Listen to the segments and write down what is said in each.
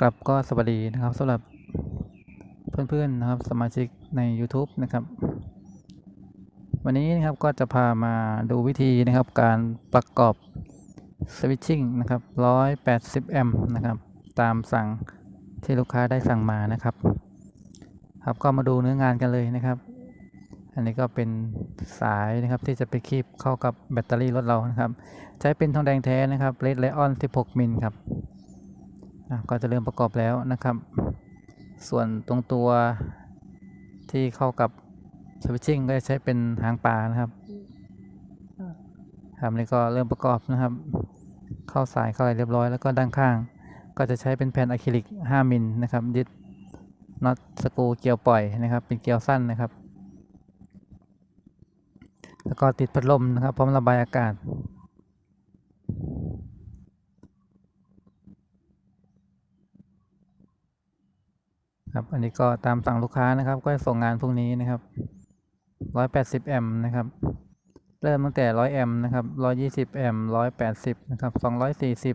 ครับก็สวัสดีนะครับสำหรับเพื่อนๆนะครับสมาชิกใน YouTube นะครับ วันนี้นะครับก็จะพามาดูวิธีนะครับการประกอบสวิตชิ่งนะครับ 180 แอมป์นะครับ ตามสั่งที่ลูกค้าได้สั่งมานะครับ ครับก็มาดูเนื้องานกันเลยนะครับ อันนี้ก็เป็นสายนะครับที่จะไปคีบเข้ากับแบตเตอรี่รถเรานะครับ ใช้เป็นทองแดงแท้นะครับเลดไลออน 16 มิลครับ อะก็จะเริ่มประกอบแล้วนะครับ ส่วนตรงตัวที่เข้ากับสวิตชิ่งก็จะใช้เป็นหางปลานะครับครับนี่ก็เริ่มประกอบนะครับ เข้าสายเข้าอะไรเรียบร้อยแล้วก็ด้านข้าง ก็จะใช้เป็นแผ่นอะคริลิก 5 มิลนะครับยึดน็อตสกูเกลียวปล่อยนะครับ เป็นเกลียวสั้นนะครับ แล้วก็ติดพัดลมนะครับ พร้อมระบายอากาศ ครับอันนี้ก็ตามสั่งลูกค้านะครับ ก็จะส่งงานพรุ่งนี้นะครับ 180 แอมป์นะครับ เริ่มตั้งแต่ 100 แอมป์นะครับ 120 แอมป์ 180 นะครับ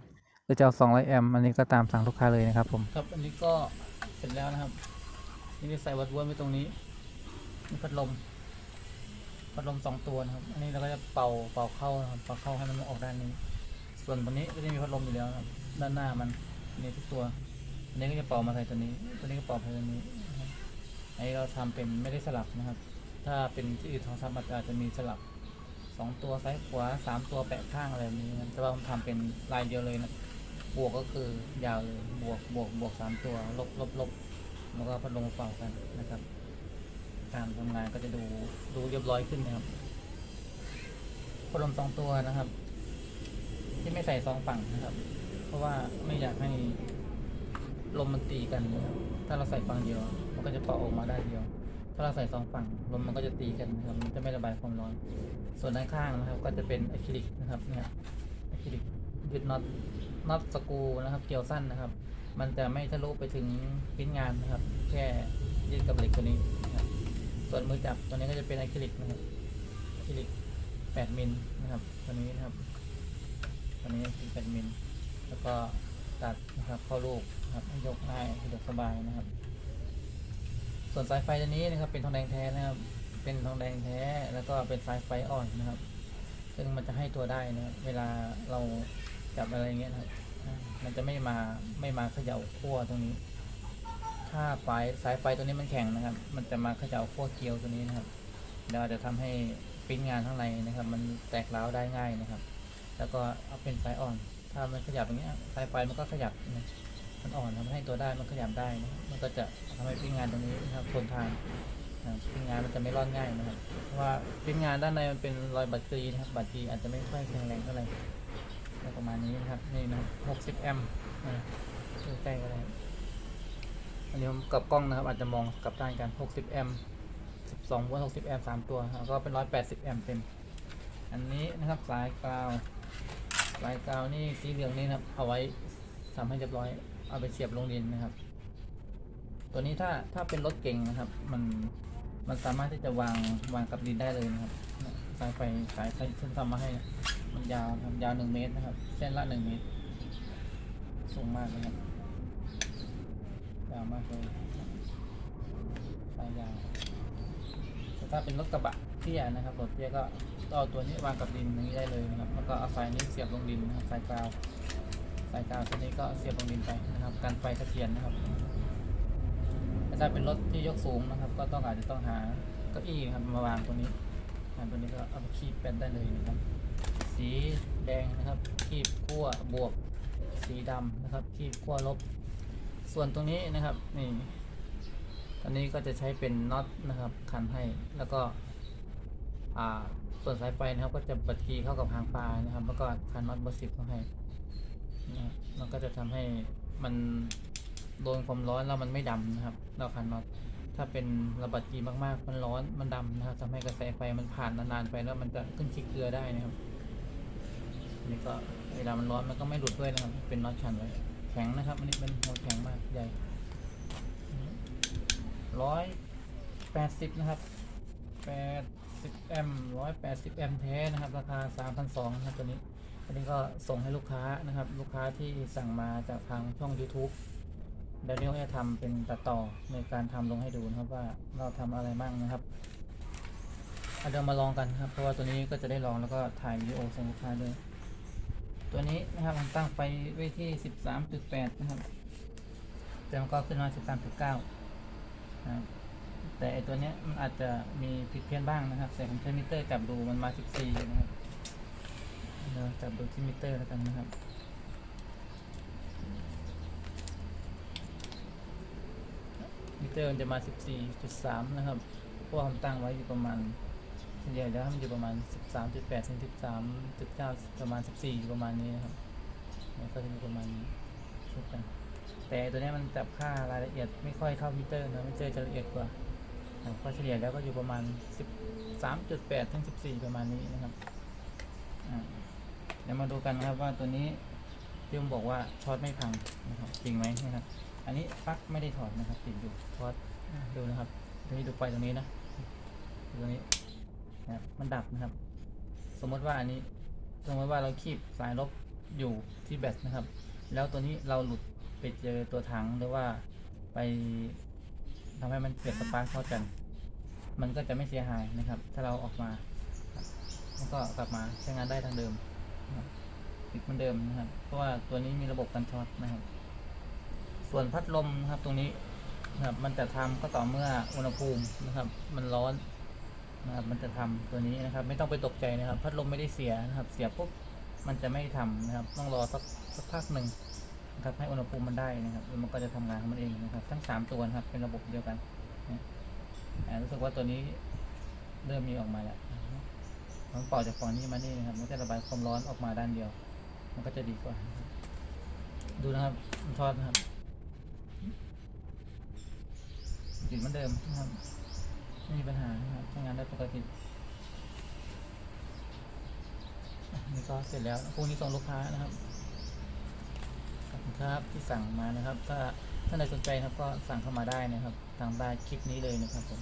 240 หรือจะเอา 200 แอมป์ อันนี้ก็ตามสั่งลูกค้าเลยนะครับผม ครับ อันนี้ก็เสร็จแล้วนะครับ นี่ใส่วัดวนไว้ตรงนี้นี่พัดลม พัดลมสองตัวนะครับ อันนี้เราก็จะเป่า เป่าเข้านะครับ เป่าเข้าให้มันออกด้านนี้ ส่วนตัวนี้ก็จะมีพัดลมอยู่แล้วครับด้านหน้ามันมีทุกตัว นนี้ก็จะเป่ามาใส่ตัวนี้ ตัวนี้ก็เป่าไปตัวนี้นะครับอันนี้เราทำเป็นไม่ได้สลับนะครับ ถ้าเป็นที่อื่นทองซับอาจจะมีสลับสองตัวซ้ายขวาสามตัวแปะข้างอะไรแบบนี้แต่ว่าผมทำเป็นลายเดียวเลยนะ บวกก็คือยาวเลยบวกบวกบวกสามตัว ลบลบลบแล้วก็พัดลมเป่ากันนะครับ การทำงานก็จะดูดูเรียบร้อยขึ้นนะครับพัดลมสองตัวนะครับ ที่ไม่ใส่สองฝั่งนะครับ เพราะว่าไม่อยากให้ ลมมันตีกันนะครับถ้าเราใส่ฝั่งเดียว มันก็จะเป่าออกมาได้เดียว ถ้าเราใส่สองฝั่งลมมันก็จะตีกันนะครับมันจะไม่ระบายความร้อน ส่วนด้านข้างนะครับ ก็จะเป็นอะคริลิกนะครับเนี่ยอะคริลิกยึดน็อตน็อตสกูนะครับ เกี่ยวสั้นนะครับ มันจะไม่ทะลุไปถึงปิ้นงานนะครับ แค่ยึดกับเหล็กตัวนี้นะครับส่วนมือจับตัวนี้ก็จะเป็นอะคริลิกนะครับอะคริลิก8มิลนะครับตัวนี้นะครับตัวนี้คือ8มิลแล้วก็ นะครับเข้าลูกนะครับยกง่ายสะดวกสบายนะครับ ส่วนสายไฟตัวนี้นะครับ เป็นทองแดงแท้นะครับ เป็นทองแดงแท้ แล้วก็เป็นสายไฟอ่อนนะครับ ซึ่งมันจะให้ตัวได้นะครับเวลาเราจับอะไรเงี้ยนะครับมันจะไม่มาไม่มาเขย่าขั้วตรงนี้ ถ้าไฟสายไฟตัวนี้มันแข็งนะครับ มันจะมาเขย่าขั้วเกลียวตัวนี้นะครับเดี๋ยวอาจะทำให้ปิ้นงานข้างในนะครับ มันแตกร้าวได้ง่ายนะครับ แล้วก็เอาเป็นสายอ่อน ถ้ามันขยับอย่างเงี้ยสายไฟมันก็ขยับมันอ่อนทำให้ตัวได้มันขยับได้นะมันก็จะทำให้ปิ้งงานตรงนี้นะครับทนทานปิ้งงานมันจะไม่ร่อนง่ายนะครับเพราะว่าปิ้งงานด้านในมันเป็นรอยบัตรกรีนะครับบัตรกรีอาจจะไม่ค่อยแข็งแรงเท่าไหร่ประมาณนี้นะครับนี่นะครับ60แอมป์ใกล้ก็ได้อันนี้ผมกับกล้องนะครับอาจจะมองกลับด้านกัน 60 แอมป์ 12 โวลต์ 60 แอมป์สามตัว แล้วก็เป็น 180 แอมป์เต็ม อันนี้นะครับสายกาว สายกาวนี่สีเหลืองนี่นะครับเอาไว้ทำให้เรียบร้อยเอาไปเสียบลงดินนะครับ ตัวนี้ถ้าถ้าเป็นรถเก่งนะครับ มันมันสามารถที่จะวางวางกับดินได้เลยนะครับสายไฟสายไฟที่ทำมาให้ มันยาวครับยาวหนึ่งเมตรนะครับ เส้นละหนึ่งเมตร สูงมากนะครับยาวมากเลยสายยาวแต่ถ้าเป็นรถกระบะ เตี้ยนะครับรถเตี้ยก็เอาตัวนี้วางกับดินอย่างนี้ได้เลยนะครับ แล้วก็เอาสายนี้เสียบลงดินนะครับสายกาว สายกาวตัวนี้ก็เสียบลงดินไปนะครับ การไฟสะเทียนนะครับถ้าเป็นรถที่ยกสูงนะครับ ก็ต้องอาจจะต้องหาเก้าอี้ครับมาวางตรงนี้อ่าตัวนี้ก็เอาไปคีบเป็นได้เลยนะครับ สีแดงนะครับคีบขั้วบวก สีดำนะครับคีบขั้วลบ ส่วนตรงนี้นะครับนี่อันนี้ก็จะใช้เป็นน็อตนะครับ ขันให้แล้วก็ ส่วนสายไฟนะครับก็จะบัดกีเข้ากับหางปลานะครับ แล้วก็คันน็อตเบอร์สิบเข้าให้นะครับมันก็จะทำให้มันโดนความร้อนแล้วมันไม่ดำนะครับ เราคันน็อตถ้าเป็นระบัดกีมากๆ มันร้อนมันดำนะครับทำให้กระแสไฟมันผ่านนานๆไปแล้วมันจะขึ้นชิกเกลือได้นะครับนนี่ก็เวลามันร้อนมันก็ไม่หลุดด้วยนะครับ เป็นน็อตชันไว้แข็งนะครับอันนี้เป็นหัวแข็งมากใหญ่ร้อยแปดสิบนะครับแปด สิบแอมร้อยแปดสิบแอมแท้นะครับ ราคาสามพันะครับตัวนี้อันนี้ก็ส่งให้ลูกค้านะครับ ลูกค้าที่สั่งมาจากทางช่อง YouTube เดี๋ยวนี้ก็จะทำเป็นตัดต่อในการทำลงให้ดูนะครับว่าเราทำอะไรบ้างนะครับเดี๋ยวมาลองกันครับ เพราะว่าตัวนี้ก็จะได้ลองแล้วก็ถ่ายวิดีโอส่งลูกค้าด้วย ตัวนี้นะครับผมตั้งไฟไว้ที่ 13.8 นะครับแต่มันก็ขึ้นมา 13.9นะครับ แต่ไอตัวเนี้ยมันอาจจะมีผิดเพี้ยนบ้างนะครับแต่ผมใช้มิเตอร์จับดูมันมา 14นะครับเดี๋ยวจับดูที่มิเตอร์แล้วกันนะครับมิเตอร์มันจะมา 14.3 นะครับเพราะว่าผมตั้งไว้อยู่ประมาณเฉลี่ยแล้วมันอยู่ประมาณ 13.8ถึง13.9 ประมาณ 14 อยู่ประมาณนี้นะครับมันก็จะมีประมาณนี้ช่นกันแต่ตัวเนี้ยมันจับค่ารายละเอียดไม่ค่อยเท่ามิเตอร์นะมิเตอร์จะละเอียดกว่า ก็เฉลี่ยแล้วก็อยู่ประมาณ 13.8ถึง14 ประมาณนี้นะครับอ่าเดี๋ยวมาดูกันนะครับว่าตัวนี้ที่ผมบอกว่าช็อตไม่พังนะครับจริงไหมนะครับ อันนี้ปลั๊กไม่ได้ถอดนะครับติดอยู่ถอดอะดูนะครับทีนี้ดูไฟตรงนี้นะตรงนี้นะครับมันดับนะครับ สมมติว่าอันนี้สมมติว่าเราคีบสายลบอยู่ที่แบตนะครับ แล้วตัวนี้เราหลุดไปเจอตัวถังหรือว่าไป ทำให้มันเกิดสปาร์คเข้ากัน มันก็จะไม่เสียหายนะครับ ถ้าเราออกมาครับมันก็กลับมาใช้งานได้ทางเดิมนะครับติดเหมือนเดิมนะครับ เพราะว่าตัวนี้มีระบบกันช็อตนะครับ ส่วนพัดลมนะครับตรงนี้นะครับ มันจะทำก็ต่อเมื่ออุณหภูมินะครับ มันร้อนนะครับ มันจะทำตัวนี้นะครับ ไม่ต้องไปตกใจนะครับ พัดลมไม่ได้เสียนะครับ เสียปุ๊บมันจะไม่ทำนะครับ ต้องรอสักสักพักหนึ่ง นะครับให้อุณหภูมิมันได้นะครับแล้วมันก็จะทำงานของมันเองนะครับ ทั้งสามตัวนะครับเป็นระบบเดียวกันนะรู้สึกว่าตัวนี้เริ่มมีออกมาแล้วต้องเป่าจากฝั่งนี้มานี่นะครับมันจะระบายความร้อนออกมาด้านเดียว มันก็จะดีกว่า ดูนะครับมันทอดนะครับติดเหมือนเดิมนะครับไม่มีปัญหานะครับใช้งานได้ปกตินี่ก็เสร็จแล้วพรุ่งนี้ส่งลูกค้านะครับ ครับที่สั่งมานะครับ ถ้าท่านใดสนใจนะครับก็สั่งเข้ามาได้นะครับ ทางใต้คลิปนี้เลยนะครับผม